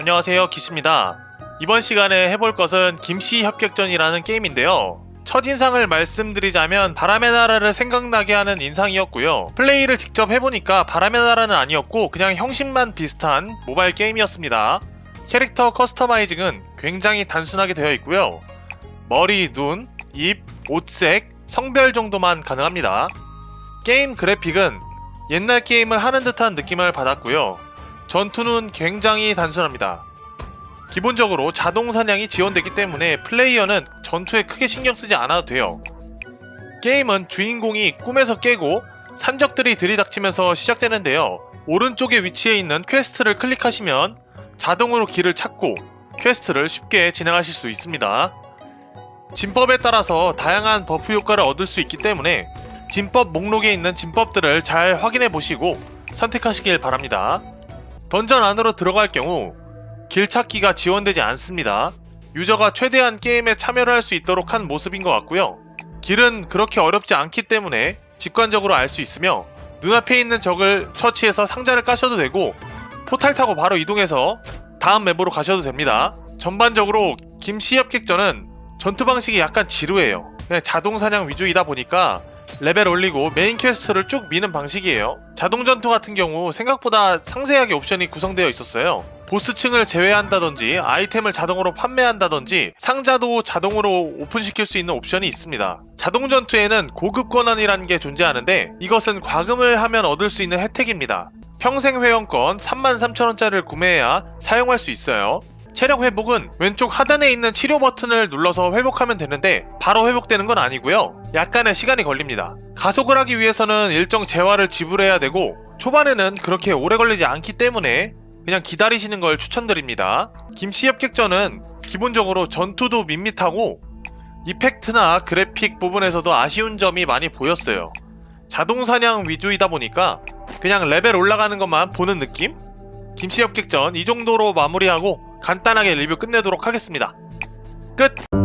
안녕하세요 기시입니다. 이번 시간에 해볼 것은 김씨 협격전이라는 게임인데요. 첫인상을 말씀드리자면 바람의 나라를 생각나게 하는 인상이었고요. 플레이를 직접 해보니까 바람의 나라는 아니었고 그냥 형식만 비슷한 모바일 게임이었습니다. 캐릭터 커스터마이징은 굉장히 단순하게 되어 있고요. 머리, 눈, 입, 옷색, 성별 정도만 가능합니다. 게임 그래픽은 옛날 게임을 하는 듯한 느낌을 받았고요 전투는 굉장히 단순합니다. 기본적으로 자동 사냥이 지원되기 때문에 플레이어는 전투에 크게 신경 쓰지 않아도 돼요. 게임은 주인공이 꿈에서 깨고 산적들이 들이닥치면서 시작되는데요. 오른쪽에 위치해 있는 퀘스트를 클릭하시면 자동으로 길을 찾고 퀘스트를 쉽게 진행하실 수 있습니다. 진법에 따라서 다양한 버프 효과를 얻을 수 있기 때문에 진법 목록에 있는 진법들을 잘 확인해 보시고 선택하시길 바랍니다. 던전 안으로 들어갈 경우 길 찾기가 지원되지 않습니다. 유저가 최대한 게임에 참여를 할 수 있도록 한 모습인 것 같고요. 길은 그렇게 어렵지 않기 때문에 직관적으로 알 수 있으며 눈앞에 있는 적을 처치해서 상자를 까셔도 되고 포탈 타고 바로 이동해서 다음 맵으로 가셔도 됩니다. 전반적으로 김씨 협객전은 전투 방식이 약간 지루해요. 그냥 자동 사냥 위주이다 보니까 레벨 올리고 메인 퀘스트를 쭉 미는 방식이에요. 자동 전투 같은 경우 생각보다 상세하게 옵션이 구성되어 있었어요. 보스층을 제외한다든지 아이템을 자동으로 판매한다든지 상자도 자동으로 오픈시킬 수 있는 옵션이 있습니다. 자동 전투에는 고급 권한이라는 게 존재하는데 이것은 과금을 하면 얻을 수 있는 혜택입니다. 평생 회원권 33,000원짜리를 구매해야 사용할 수 있어요. 체력 회복은 왼쪽 하단에 있는 치료 버튼을 눌러서 회복하면 되는데 바로 회복되는 건 아니고요. 약간의 시간이 걸립니다. 가속을 하기 위해서는 일정 재화를 지불해야 되고 초반에는 그렇게 오래 걸리지 않기 때문에 그냥 기다리시는 걸 추천드립니다. 김치 협격전은 기본적으로 전투도 밋밋하고 이펙트나 그래픽 부분에서도 아쉬운 점이 많이 보였어요. 자동 사냥 위주이다 보니까 그냥 레벨 올라가는 것만 보는 느낌? 김치 협격전 이 정도로 마무리하고 간단하게 리뷰 끝내도록 하겠습니다. 끝!